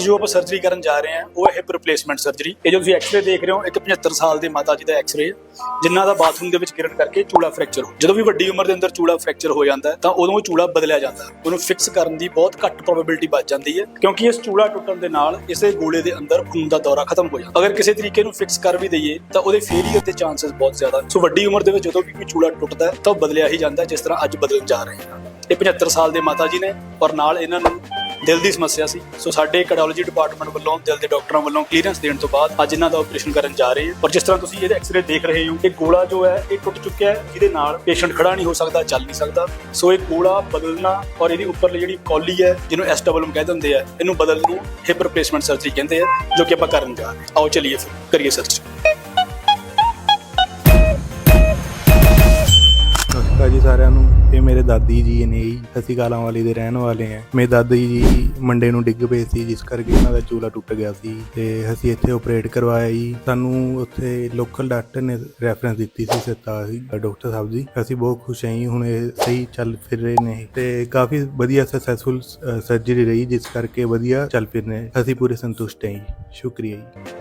ਅੱਜ ਜੋ ਆਪਾਂ ਸਰਜਰੀ ਕਰਨ ਜਾ ਰਹੇ ਹਾਂ, ਉਹ ਹੈ ਹਿਪ ਰਿਪਲੇਸਮੈਂਟ ਸਰਜਰੀ ਇਹ ਜੋ ਤੁਸੀਂ ਐਕਸ-ਰੇ ਦੇਖ ਰਹੇ ਹੋ, ਇੱਕ 75 ਸਾਲ ਦੇ ਮਾਤਾ ਜੀ ਦਾ ਐਕਸ-ਰੇ ਜਿਨ੍ਹਾਂ ਦਾ ਬਾਥਰੂਮ ਦੇ ਵਿੱਚ ਗਿਰਨ ਕਰਕੇ ਚੂੜਾ ਫ੍ਰੈਕਚਰ ਹੋ ਜਦੋਂ ਵੀ ਵੱਡੀ ਉਮਰ ਦੇ ਅੰਦਰ ਚੂੜਾ ਫ੍ਰੈਕਚਰ ਹੋ ਜਾਂਦਾ ਤਾਂ ਉਦੋਂ ਉਹ ਚੂੜਾ ਬਦਲਿਆ ਜਾਂਦਾ ਉਹਨੂੰ ਫਿਕਸ ਕਰਨ ਦੀ ਬਹੁਤ ਘੱਟ ਪ੍ਰੋਬੇਬਿਲਿਟੀ ਬਚ ਜਾਂਦੀ ਹੈ, ਕਿਉਂਕਿ ਇਸ ਚੂੜਾ ਟੁੱਟਣ ਦੇ ਨਾਲ ਇਸੇ ਗੋਲੇ ਦੇ ਅੰਦਰ ਖੂਨ ਦਾ ਦੌਰਾ ਖਤਮ ਹੋ ਜਾਂਦਾ ਅਗਰ ਕਿਸੇ ਤਰੀਕੇ ਨੂੰ ਫਿਕਸ ਕਰ ਵੀ ਦਈਏ, ਤਾਂ ਉਹਦੇ ਫੇਲਿਅਰ ਦੇ ਚਾਂਸਸ ਬਹੁਤ ਜ਼ਿਆਦਾ ਸੋ ਵੱਡੀ ਉਮਰ ਦੇ ਵਿੱਚ ਜਦੋਂ ਵੀ ਕੋਈ ਚੂਲਾ ਟੁੱਟਦਾ ਤਾਂ ਉਹ ਬਦਲਿਆ ਹੀ ਜਾਂਦਾ ਜਿਸ ਤਰ੍ਹਾਂ ਅੱਜ ਬਦਲਣ ਜਾ ਰਹੇ ਹਾਂ। ਇਹ 75 ਸਾਲ ਦੇ ਮਾਤਾ ਜੀ ਨੇ, ਔਰ ਨਾਲ ਇਹਨਾਂ ਨੂੰ ਦਿਲ ਦੀ ਸਮੱਸਿਆ ਸੀ। ਸੋ ਸਾਡੇ ਕਾਰਡੀਓਲੋਜੀ ਡਿਪਾਰਟਮੈਂਟ ਵੱਲੋਂ, ਦਿਲ ਦੇ ਡਾਕਟਰਾਂ ਵੱਲੋਂ ਕਲੀਅਰੈਂਸ ਦੇਣ ਤੋਂ ਬਾਅਦ ਅੱਜ ਇਹਨਾਂ ਦਾ ਆਪਰੇਸ਼ਨ ਕਰਨ ਜਾ ਰਹੇ ਹਾਂ। ਔਰ ਜਿਸ ਤਰ੍ਹਾਂ ਤੁਸੀਂ ਇਹਦੇ ਐਕਸ-ਰੇ ਦੇਖ ਰਹੇ ਹੋ, ਇਹ ਗੋਲਾ ਜੋ ਹੈ, ਇਹ ਟੁੱਟ ਚੁੱਕਿਆ ਹੈ, ਜਿਹਦੇ ਨਾਲ ਪੇਸ਼ੈਂਟ ਖੜਾ ਨਹੀਂ ਹੋ ਸਕਦਾ, ਚੱਲ ਨਹੀਂ ਸਕਦਾ। ਸੋ ਇਹ ਗੋਲਾ ਬਦਲਣਾ ਔਰ ਇਹਦੀ ਉੱਪਰਲੀ ਜਿਹੜੀ ਕੌਲੀ ਹੈ, ਜਿਹਨੂੰ ਐਸਟਬਲਮ ਕਹਿੰਦੇ ਹੁੰਦੇ ਆ, ਇਹਨੂੰ ਬਦਲਣ ਨੂੰ ਹਿਪ ਰਿਪਲੇਸਮੈਂਟ ਸਰਜਰੀ ਕਹਿੰਦੇ ਆ, ਜੋ ਕਿ ਆਪਾਂ ਕਰਨ ਜਾ ਰਹੇ ਹਾਂ। ਆਓ ਚਲਿਏ ਫਿਰ, ਕਰੀਏ ਸਰਜਰੀ ਜੀ ਸਾਰਿਆਂ ਨੂੰ ਇਹ ਮੇਰੇ ਦਾਦੀ ਜੀ ਨੇ ਜੀ ਅਸੀਂ ਕਾਲਾਂ ਵਾਲੀ ਦੇ ਰਹਿਣ ਵਾਲੇ ਆ ਮੇਰੇ ਦਾਦੀ ਜੀ ਮੰਡੇ ਨੂੰ ਡਿੱਗ ਪਏ ਸੀ, ਜਿਸ ਕਰਕੇ ਉਹਨਾਂ ਦਾ ਚੂਲਾ ਟੁੱਟ ਗਿਆ ਸੀ ਤੇ ਅਸੀਂ ਇੱਥੇ ਆਪਰੇਟ ਕਰਵਾਇਆ ਜੀ। ਸਾਨੂੰ ਉੱਥੇ ਲੋਕਲ ਡਾਕਟਰ ਨੇ ਰੈਫਰੈਂਸ ਦਿੱਤੀ ਸੀ ਸਤਾ ਡਾਕਟਰ ਸਾਹਿਬ ਜੀ। ਅਸੀਂ ਬਹੁਤ ਖੁਸ਼ ਹਾਂ ਜੀ, ਹੁਣ ਇਹ ਸਹੀ ਚੱਲ ਫਿਰ ਰਹੇ ਨੇ। ਤੇ ਕਾਫੀ ਵਧੀਆ ਸਕਸੈਸਫੁਲ ਸਰਜਰੀ ਰਹੀ, ਜਿਸ ਕਰਕੇ ਵਧੀਆ ਚੱਲ ਫਿਰ ਰਹੇ ਅਸੀਂ ਪੂਰੇ ਸੰਤੁਸ਼ਟ ਹਾਂ ਜੀ। ਸ਼ੁਕਰੀਆ ਜੀ।